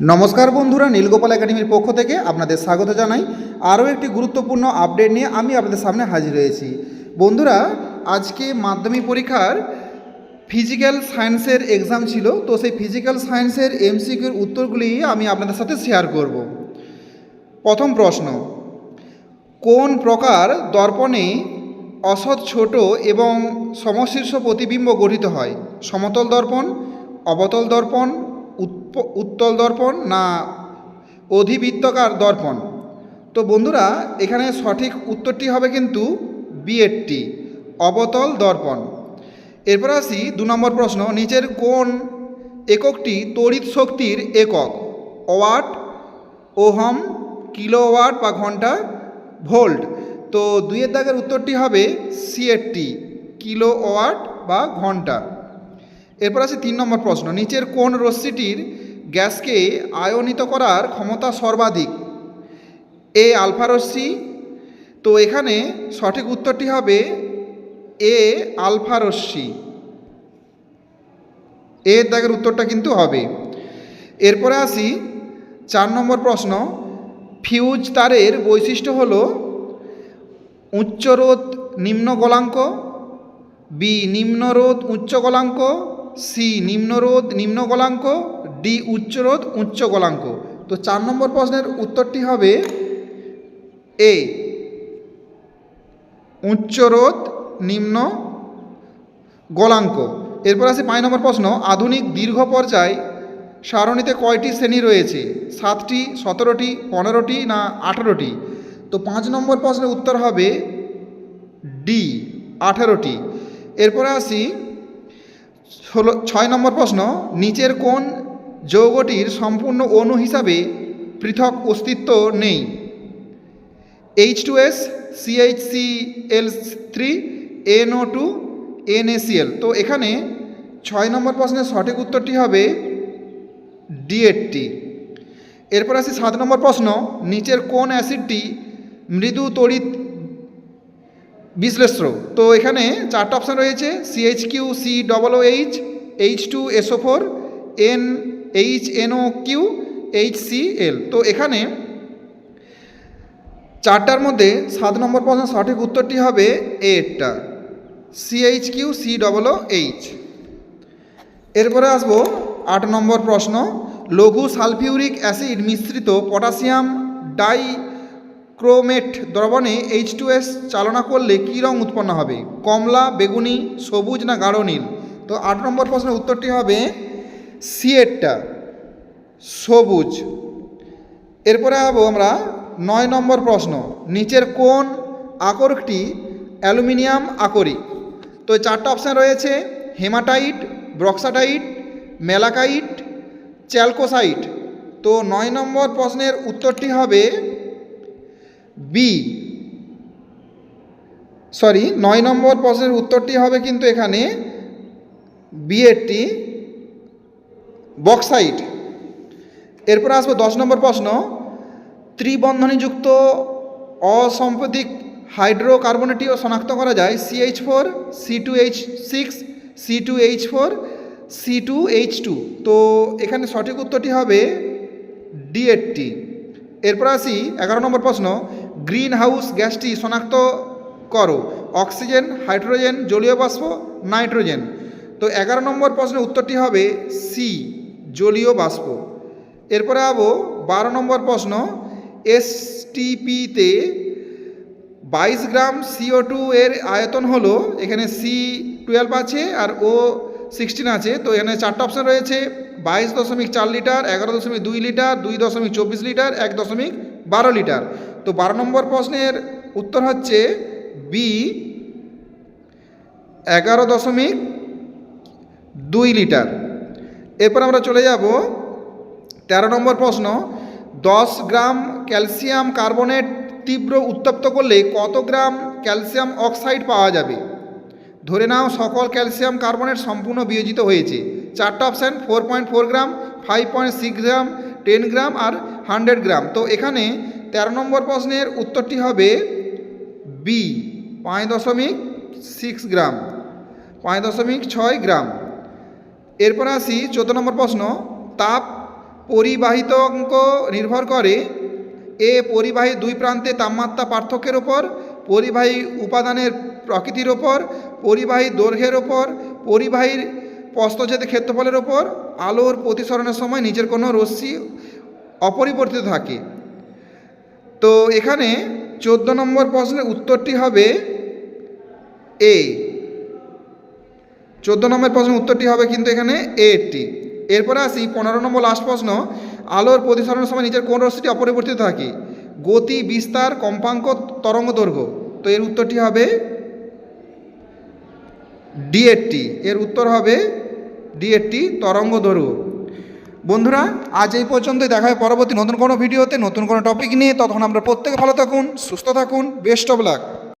নমস্কার বন্ধুরা, নীলগোপাল একাডেমির পক্ষ থেকে আপনাদের স্বাগত জানাই। আরও একটি গুরুত্বপূর্ণ আপডেট নিয়ে আমি আপনাদের সামনে হাজির হয়েছি। বন্ধুরা, আজকে মাধ্যমিক পরীক্ষার ফিজিক্যাল সায়েন্সের এক্সাম ছিল, তো সেই ফিজিক্যাল সায়েন্সের এমসিকিউর উত্তরগুলি আমি আপনাদের সাথে শেয়ার করব। প্রথম প্রশ্ন, কোন প্রকার দর্পণে অসৎ ছোট এবং সমশীর্ষ প্রতিবিম্ব গঠিত হয়? সমতল দর্পণ, অবতল দর্পণ উত্তল দর্পণ না অধিবৃত্তকার দর্পণ? তো বন্ধুরা, এখানে সঠিক উত্তরটি হবে কিন্তু বিএডটি অবতল দর্পণ। এরপর আসি দু নম্বর প্রশ্ন, নিচের কোন এককটি তড়িৎ শক্তির একক? ওয়াট, ওহম, কিলোওয়াট বা ঘণ্টা, ভোল্ট। তো দুইয়ের দাগের উত্তরটি হবে সিএটি কিলো ওয়াট বা ঘণ্টা। এরপর আছে তিন নম্বর প্রশ্ন, নিচের কোন রশ্মিটির গ্যাসকে আয়নিত করার ক্ষমতা সর্বাধিক? এ আলফা রশ্মি। তো এখানে সঠিক উত্তরটি হবে এ আলফা রশ্মি। এ দাগের উত্তরটা কিন্তু হবে। এরপরে আসি চার নম্বর প্রশ্ন, ফিউজ তারের বৈশিষ্ট্য হল উচ্চরোধ নিম্ন গলাঙ্ক, বি নিম্নরোধ উচ্চ গলাঙ্ক সি নিম্নরোধ, নিম্ন গলাঙ্ক, ডি উচ্চরোধ, উচ্চ গলাঙ্ক। তো চার নম্বর প্রশ্নের উত্তরটি হবে এ, উচ্চরোধ, নিম্ন গলাঙ্ক। এরপর আছে পাঁচ নম্বর প্রশ্ন, আধুনিক দীর্ঘ পর্যায় সারণীতে কয়টি শ্রেণি রয়েছে? সাতটি, সতেরোটি, পনেরোটি না আঠেরোটি? তো পাঁচ নম্বর প্রশ্নের উত্তর হবে ডি, আঠেরোটি। এরপরে আসি ষোলো, ছয় নম্বর প্রশ্ন, নিচের কোন যৌগটির সম্পূর্ণ অণু হিসাবে পৃথক অস্তিত্ব নেই? H two S CH C L three NO two NACL তো এখানে ছয় নম্বর প্রশ্নের সঠিক উত্তরটি হবে ডিএটটি এরপর আসি সাত নম্বর প্রশ্ন, নিচের কোন অ্যাসিডটি মৃদু তড়িৎ বিশ্লেষ্য। তো এখানে চারটা অপশান রয়েছে CH Q C double H H two SO four N H NO Q H C L তো এখানে চারটার মধ্যে সাত নম্বর প্রশ্ন সঠিক উত্তরটি হবে এরটা CH Q C double H এরপরে আসব আট নম্বর প্রশ্ন। লঘু সালফিউরিক অ্যাসিড মিশ্রিত পটাশিয়াম ডাই ক্রোমেট দ্রবণে এইচ টু এস চালনা করলে কী রং উৎপন্ন হবে? কমলা, বেগুনি, সবুজ না গাঢ় নীল? তো আট নম্বর প্রশ্নের উত্তরটি হবে সিএটটা সবুজ। এরপরে আবো আমরা নয় নম্বর প্রশ্ন, নিচের কোন আকরকটি অ্যালুমিনিয়াম আকরিক? তো চারটা অপশান রয়েছে, হেমাটাইট, ব্রক্সাটাইট, মেলাকাইট, চ্যালকোসাইট। তো নয় নম্বর প্রশ্নের উত্তরটি হবে বি সরি নয় নম্বর প্রশ্নের উত্তরটি হবে কিন্তু এখানে বিএডটি বক্সাইট। এরপর আসব দশ নম্বর প্রশ্ন। ত্রিবন্ধনীযুক্ত অসম্পদিক হাইড্রোকার্বনেটিও শনাক্ত করা যায় CH four C two H six C two H four C two H two তো এখানে সঠিক উত্তরটি হবে ডিএডটি এরপর আসি এগারো নম্বর প্রশ্ন। গ্রিন হাউস গ্যাসটি শনাক্ত করো। অক্সিজেন, হাইড্রোজেন, জলীয় বাষ্প, নাইট্রোজেন। তো এগারো নম্বর প্রশ্নের উত্তরটি হবে সি, জলীয় বাষ্প। এরপরে আবো বারো নম্বর প্রশ্ন, এসটিপিতে বাইশ গ্রাম সিও টু এর আয়তন হলো, এখানে সি টুয়েলভ আছে আর ও সিক্সটিন আছে, তো এখানে চারটা অপশান রয়েছে, বাইশ দশমিক চার লিটার, এগারো দশমিক দুই লিটার, দুই দশমিক চব্বিশ লিটার, এক দশমিক বারো লিটার। তো বারো নম্বর প্রশ্নের উত্তর হচ্ছে বি, এগারো দশমিক দুই লিটার। এরপর আমরা চলে যাব তেরো নম্বর প্রশ্ন, দশ গ্রাম ক্যালসিয়াম কার্বনেট তীব্র উত্তপ্ত করলে কত গ্রাম ক্যালসিয়াম অক্সাইড পাওয়া যাবে? ধরে নাও সকল ক্যালসিয়াম কার্বনেট সম্পূর্ণ বিয়োজিত হয়েছে। চারটা option four point four gram five point six gram ten gram আর হান্ড্রেড গ্রাম। তো এখানে তেরো নম্বর প্রশ্নের উত্তরটি হবে বি পাঁচ দশমিক সিক্স গ্রাম, পাঁচ দশমিক ছয় গ্রাম। এরপর আসি চোদ্দ নম্বর প্রশ্ন, তাপ পরিবাহিতাঙ্ক নির্ভর করে। এ পরিবাহী দুই প্রান্তে তাপমাত্রা পার্থক্যের ওপর পরিবাহী উপাদানের প্রকৃতির ওপর পরিবাহী দৈর্ঘ্যের ওপর পরিবাহীর প্রস্তচ্ছেদ ক্ষেত্রফলের ওপর আলোর প্রতিসরণের সময় নিচের কোনো রশ্মি অপরিবর্তিত থাকে। তো এখানে চোদ্দ নম্বর প্রশ্নের উত্তরটি হবে এ চোদ্দ নম্বর প্রশ্নের উত্তরটি হবে কিন্তু এখানে এটি এরপরে আসি পনেরো নম্বর লাস্ট প্রশ্ন। আলোর প্রতিসরণের সময় নিচের কোন রশ্মিটি অপরিবর্তিত থাকে? গতি, বিস্তার, কম্পাঙ্ক, তরঙ্গ দৈর্ঘ্য। তো এর উত্তরটি হবে ডিএটি এর উত্তর হবে ডিএটি তরঙ্গ দৈর্ঘ্য। বন্ধুরা, আজ এই পর্যন্তই। দেখা পরবর্তী নতুন কোনো ভিডিওতে, নতুন কোনো টপিক নিয়ে। তখন আমরা প্রত্যেকে ভালো থাকুন, সুস্থ থাকুন। Best of luck